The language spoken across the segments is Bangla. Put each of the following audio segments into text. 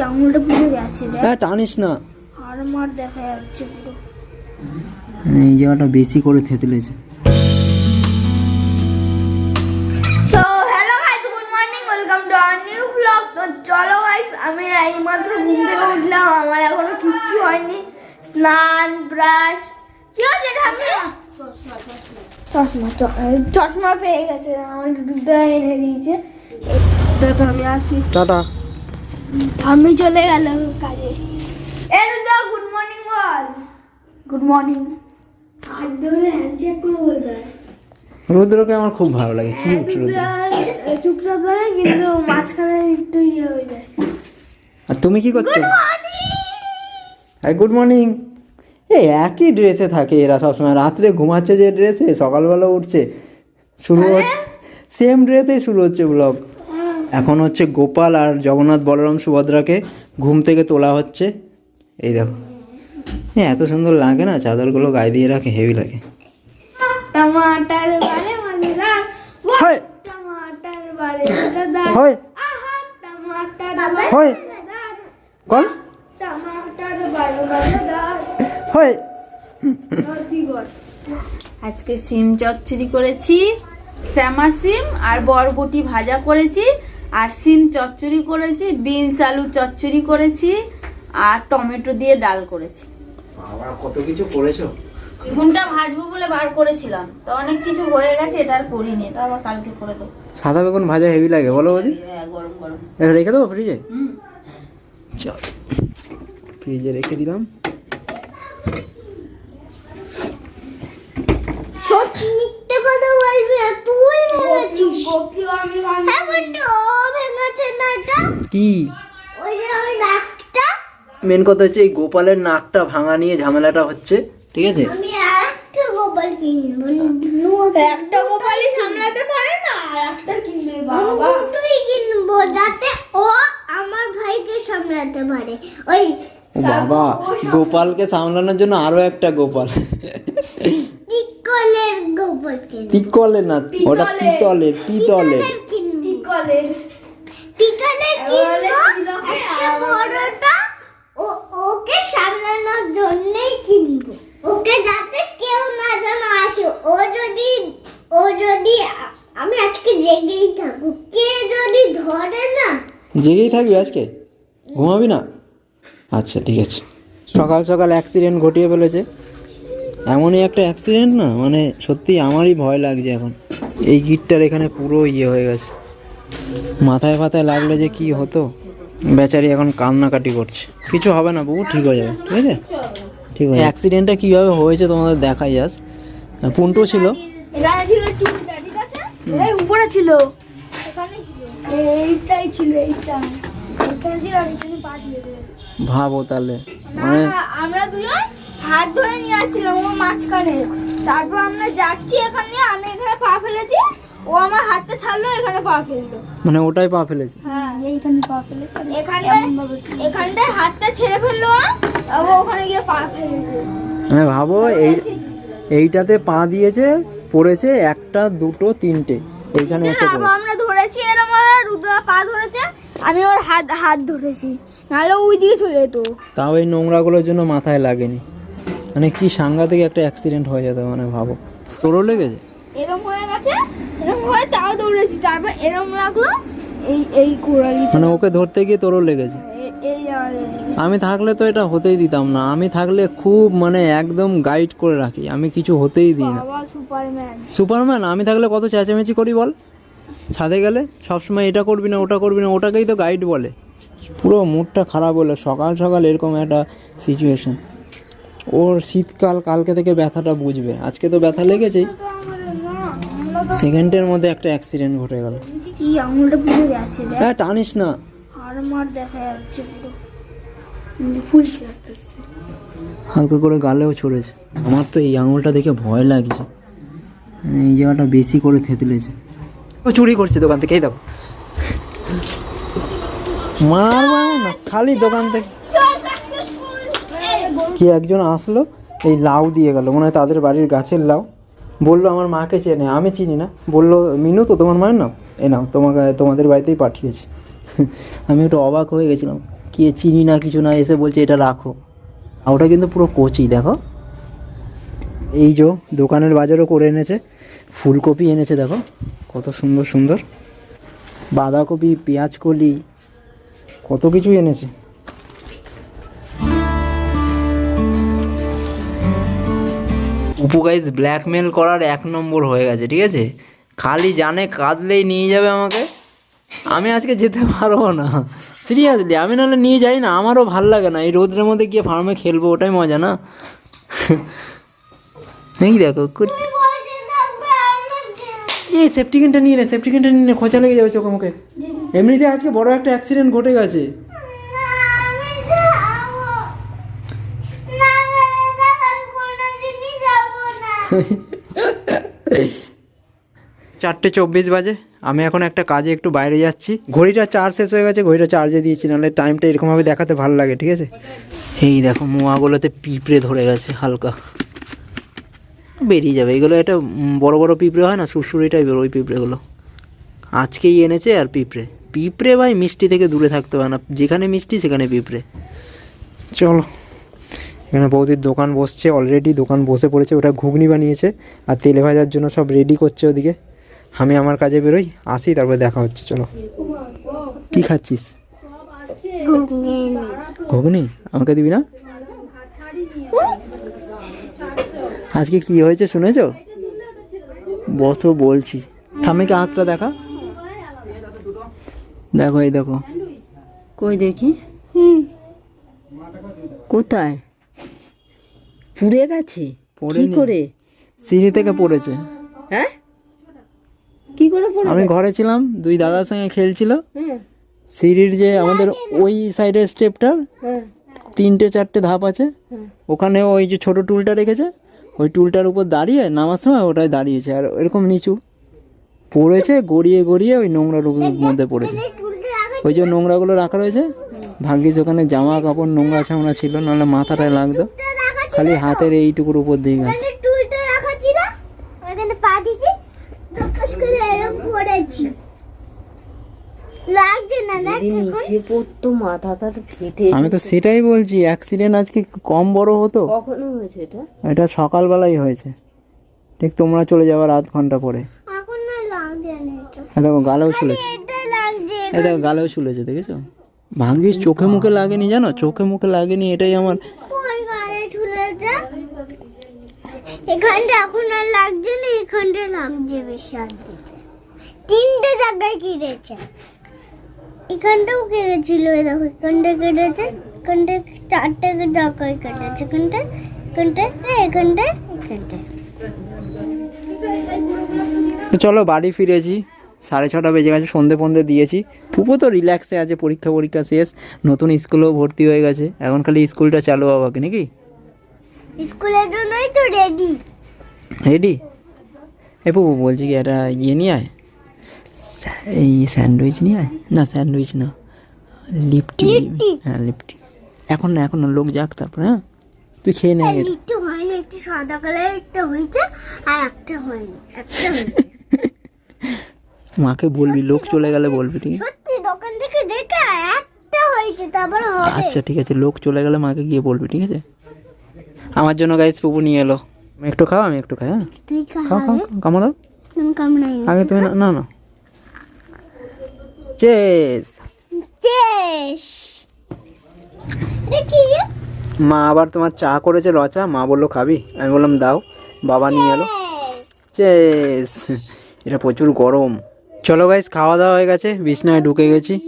আঙুলটা পুরো গেছে দেখ। হ্যাঁ টানিস না। আর মার দেখা যাচ্ছে পুরো। এই জায়গাটা বেশি করে থেতলেছে। So hello guys good morning welcome to new blog তো চলো গাইস আমি এইমাত্র ঘুম থেকে উঠলাম আমার এখনও কিচ্ছু হয়নি। স্নান ব্রাশ কি হচ্ছে ঠাম্মি? চশমা চ- চশমা পেয়ে গেছে আমার দুধটা এনে দিয়েছে। আমি আসি। টাটা। আমি চলে গেল কাজে। গুড মর্নিং বল। গুড মর্নিং হাত ধরে হ্যান্ডশেক করে বলতে হয়। রুদ্রকে আমার খুব ভালো লাগে। কি উঠছে রুদ্র? চুপচাপ থাকে কিন্তু মাঝখানে একটু ইয়ে হয়ে যায়। আর তুমি কি করছ? Good morning hi good morning এই একই ড্রেসে থাকে এরা সবসময়। রাত্রে ঘুমাচ্ছে যে ড্রেসে সকালবেলা উঠছে। শুরু হচ্ছে সেম ড্রেসেই শুরু হচ্ছে ব্লগ এখন হচ্ছে গোপাল আর জগন্নাথ বলরাম সুভদ্রাকে ঘুম থেকে তোলা হচ্ছে। এই দেখো। হ্যাঁ এত সুন্দর লাগে না? চাদরগুলো গায়ে দিয়ে রাখে হেভি লাগে। হয়। আজকে সিম চচ্চড়ি করেছি শ্যামা সিম আর বরবটি ভাজা করেছি। আর সিম চচ্চড়ি করেছি বিনস আলু চচ্চড়ি করেছি আর টমেটো দিয়ে ডাল করেছি। বাবা কত কিছু করেছ? বেগুনটা ভাজবো বলে বার করেছিলাম তো অনেক কিছু হয়ে গেছে এটা আর করিনি এটা আবার কালকে করে দেবো। সাদা বেগুন ভাজা হেভি লাগে বলো বৌদি। হ্যাঁ, গরম গরম। রেখে দেবো ফ্রিজে চল ফ্রিজে রেখে দিলাম। সত্যি মিথ্যে কথা বলবি তুই আমি হ্যাঁ বন্ধু ও ভেঙেছে না এটা কি? ওই যে ওই নাকটা? মেন কথা হচ্ছে এই গোপালের নাকটা ভাঙা নিয়ে ঝামেলাটা হচ্ছে ঠিক আছে? একটা গোপাল কিনবো একটা গোপালই সামলাতে পারে না আর একটা কিনবে বাবা। দুটোই কিনবো যাতে ও আমার ভাইকে সামলাতে পারে। ওই বাবা গোপালকে সামলানোর জন্য আরও একটা গোপাল। টিকলের গোপাল পিকলের না ওটা পিতলের পিতলের কিনবো। কিনবো একটা বড়টা ও ওকে সামলানোর জন্যই কিনবো। ওকে যাতে কেউ না যেন আসে। ও যদি ও যদি আমি আজকে জেগেই থাকুক কে যদি ধরে না জেগেই থাকবি আজকে? ঘুমাবি না? আচ্ছা ঠিক আছে। সকাল সকাল অ্যাক্সিডেন্ট ঘটিয়ে ফেলেছে। এমনই একটা অ্যাক্সিডেন্ট না? মানে সত্যি আমারই ভয় লাগছে এখন। এই গিটটার এখানে পুরো ইয়ে হয়ে গেছে। মাথায় ফাথায় লাগলে যে কি হতো? বেচারি এখন কান্নাকাটি করছে। কিছু হবে না বউ ঠিক হয়ে যাবে ঠিক আছে? ঠিক আছে অ্যাক্সিডেন্টটা কীভাবে হয়েছে তোমাদের দেখাই যাস পুন্টু ছিল। এখানে ছিল টুলটা ঠিক আছে? এই উপরে ছিল। এইটাই এইটা। ভাবো তাহলে। মানে আমরা দুজন হাত ধরে নিয়ে আসছিলাম ও মাঝখানে। তারপর আমরা যাচ্ছি এখান আমি এখানে পা ফেলেছি। ও আমার হাতটা ছাড়লো এখানে পা ফেলল। মানে ওটাই পা ফেলেছে? হ্যাঁ। এইখানে পা ফেলেছে এখানটায় এখানটায় হাতটা ছেড়ে ফেলল ও, ওখানে গিয়ে পা ফেলেছে। মানে ভাবো এই এইটাতে পা দিয়েছে পড়েছে একটা দুটো তিনটে। এইখানে এসে পড়েছে। আমরা ধরেছি এরকম ভাবে রুদ্রা পা ধরেছে আমি ওর হাত হাত ধরেছি। নাহলে ওই দিকে চলে যেত। তাও এই নোংরাগুলোর জন্য মাথায় লাগেনি। মানে কি সাংঘাতিক একটা অ্যাক্সিডেন্ট হয়ে যেত মানে ভাবো। তোরও লেগেছে? এরম হয়ে গেছে? এরম হয়ে তাও দৌড়েছি। তারপর এরম লাগল এই এই কোড়ালি মানে ওকে ধরতে গিয়ে তোরও লেগেছে। আমি থাকলে তো এটা হতেই দিতাম না। আমি থাকলে খুব মানে একদম গাইড করে রাখি। আমি কিছু হতেই দিই না। সুপারম্যান। সুপারম্যান? আমি থাকলে কত চেঁচামেচি করি বল? ছাদে গেলে? সবসময় এটা করবি না ওটা করবি না ওটাকেই তো গাইড বলে। পুরো মুডটা খারাপ হলো। সকাল সকাল এরকম একটা সিচুয়েশন ওর শীতকাল কালকে থেকে ব্যথাটা বুঝবে। আজকে তো ব্যথা লেগেছেই। সেকেন্ডের মধ্যে একটা অ্যাক্সিডেন্ট ঘটে গেল। কি আঙুলটা পুরো গেছে দেখ। হ্যাঁ টানিস না। আর মার দেখা যাচ্ছে পুরো। ফুলছে আস্তে আস্তে। হালকা করে গালেও ছড়েছে আমার তো এই আঙুলটা দেখে ভয় লাগছে। এই জায়গাটা বেশি করে থেতলেছে। ও চুরি করছে দোকান থেকে এই দেখো। মারবা না খালি দোকান থেকে। কি একজন আসলো এই লাউ দিয়ে গেল। মনে হয় তাদের বাড়ির গাছের লাউ। বলল, আমার মাকে চেনে, আমি চিনি না। বলল, মিনু তো, তোমার মায়ের নাম? এ নাও, তোমাকে, তোমাদের বাড়িতেই পাঠিয়েছি। আমি একটু অবাক হয়ে গেছিলাম। কে চিনি না, কিছু না, এসে বলছে এটা রাখো। ওটা কিন্তু পুরো কচি, দেখো। এই যে দোকানের বাজারও করে এনেছে, ফুলকপি এনেছে, দেখো, কত সুন্দর সুন্দর। বাঁধাকপি পেঁয়াজ কলি কত কিছু এনেছে। উপু গাইজ ব্ল্যাকমেল করার এক নম্বর হয়ে গেছে, ঠিক আছে? খালি জানে কাঁদলেই নিয়ে যাবে আমাকে। আমি আজকে যেতে পারব না। সিরিয়াসলি আমি নাহলে নিয়ে যাই না, আমারও ভালো লাগে না। এই রোদ্রের মধ্যে গিয়ে ফার্মে খেলব, ওটাই মজা না? এই দেখো এই সেফটিকেনটা নিয়ে নে সেফটিকেনটা নিয়ে নে, খোঁচা লেগে যাবে চোখে মুখে। এমনিতে আজকে বড় একটা অ্যাক্সিডেন্ট ঘটে গেছে। চারটে চব্বিশ বাজে। আমি এখন একটা কাজে একটু বাইরে যাচ্ছি। ঘড়িটা চার্জ শেষ হয়ে গেছে ঘড়িটা চার্জে দিয়েছি নাহলে টাইমটা এরকমভাবে দেখাতে ভালো লাগে ঠিক আছে? এই দেখো মোয়াগুলোতে পিঁপড়ে ধরে গেছে হালকা। বেরিয়ে যাবে। এগুলো একটা বড় বড় পিঁপড়ে হয় না? সুরসুরি টাইপের ওই পিঁপড়েগুলো। আজকেই এনেছে আর পিঁপড়ে। পিঁপড়ে ভাই মিষ্টি থেকে দূরে থাকতে পারে না। যেখানে মিষ্টি সেখানে পিঁপড়ে। চলো। এখানে বৌদির দোকান বসছে অলরেডি দোকান বসে পড়েছে ওটা ঘুগনি বানিয়েছে আর তেলে ভাজার জন্য সব রেডি করছে ওদিকে। আমি আমার কাজে বেরোই আসি তারপরে দেখা হচ্ছে চলো। কি খাচ্ছিস? ঘুগনি। আমাকে দিবি না? আজকে কি হয়েছে শুনেছ? বসো বলছি। ঠামিকে হাতটা দেখা। দেখো এই দেখো। কই দেখি? কোথায়? পুড়ে গেছে? কি করে? সিঁড়ি থেকে পড়েছে। হ্যাঁ? কি করে পড়ে আমি ঘরে ছিলাম দুই দাদার সঙ্গে খেলছিল। সিঁড়ির যে আমাদের ওই সাইডের স্টেপটার তিনটে চারটে ধাপ আছে। ওখানে ওই যে ছোট টুলটা রেখেছে ওই টুলটার উপর দাঁড়িয়ে নামার সময় ওটাই দাঁড়িয়েছে আর এরকম নিচু। পড়েছে গড়িয়ে গড়িয়ে ওই নোংরার মধ্যে পড়েছে। ওই যে নোংরাগুলো রাখা রয়েছে ভাগ্যিস ওখানে জামা কাপড় নোংরা ছামড়া ছিল নাহলে মাথাটায় লাগতো। খালি হাতের এইটুকুর উপর দিয়ে গেছে। টুলটা রাখা ছিল ওখানে পা দিয়েছি তপাস করে এরকম পড়েছি নিচে পড়তো মাথাটা ফেটে আমি তো সেটাই বলছি অ্যাক্সিডেন্ট আজকে কম বড় হতো। কখনো হয়েছে এটা? এটা সকালবেলাই হয়েছে। ঠিক তোমরা চলে যাওয়ার আধ ঘণ্টা পরে। এখন না লাগছে না এটা। দেখো গালেও শুলেছে। এটা এই দেখো গালেও শুলেছে দেখেছ? ভাঙ্গিস চোখে মুখে লাগেনি জানো? চোখে মুখে লাগেনি এটাই আমার ঝুলেছে এখানটা এখন আর লাগছে না, এখানটা লাগছে বেশ শান্তিতে। তিনটে জায়গায় কেটেছে। এখানটাও কেটেছিল দেখো, এখানটা কেটেছে, এখানটা চারটে জায়গায় কেটেছে, এখানটা এখানটা এখানটা এখানটা। তো চলো বাড়ি ফিরেছি। সাড়ে ছটা বেজে গেছে, সন্ধে ফন্ধে দিয়েছি। পুপো তো রিল্যাক্সে আছে পরীক্ষা পরীক্ষা শেষ, নতুন স্কুলেও ভর্তি হয়ে গেছে। এখন খালি স্কুলটা চালু হবাকে নাকি? স্কুলের জন্যই তো রেডি রেডি এ পুপু বলছি কি একটা ইয়ে নিয়ে আয়। এই স্যান্ডউইচ নিয়ে আয়। না স্যান্ডউইচ না লিপটি। লিপটি? হ্যাঁ লিপটি। এখন না এখন লোক যাক তারপর হ্যাঁ? তুই খেয়ে নে আগে। একটু হয়নি একটু সাদা কালার একটা হয়েছে আর একটা হয়নি একটা মাকে বলবি লোক চলে গেলে বলবি ঠিক আছে? সত্যি দোকান থেকে দেখে একটা হয়েছে তারপর হবে। আচ্ছা ঠিক আছে লোক চলে গেলে মাকে গিয়ে বলবি ঠিক আছে? আমার জন্য গাইস পুপু নিয়ে এলো। আমি একটু খাও আমি একটু খাই হ্যাঁ? তুই খাও খাও খাও, কামো দাও। তুমি কামড়াই আগে তুমি না না না। চেস। মা আবার তোমার চা করেছে রচা। মা বলল খাবি? আমি বললাম দাও। বাবা নিয়ে এলো। চেস। এটা প্রচুর গরম। চলো গাইস খাওয়া দাওয়া হয়ে গেছে। বিছনায় ঢুকে গেছি।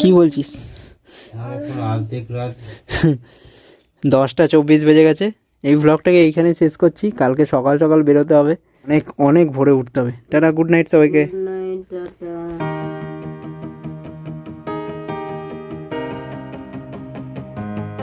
কি বলছিস? দশটা চব্বিশ বেজে গেছে। এই ব্লগটাকে এইখানে শেষ করছি। কালকে সকাল সকাল বেরোতে হবে। অনেক অনেক ভোরে উঠতে হবে। টাটা গুড নাইট সবাইকে।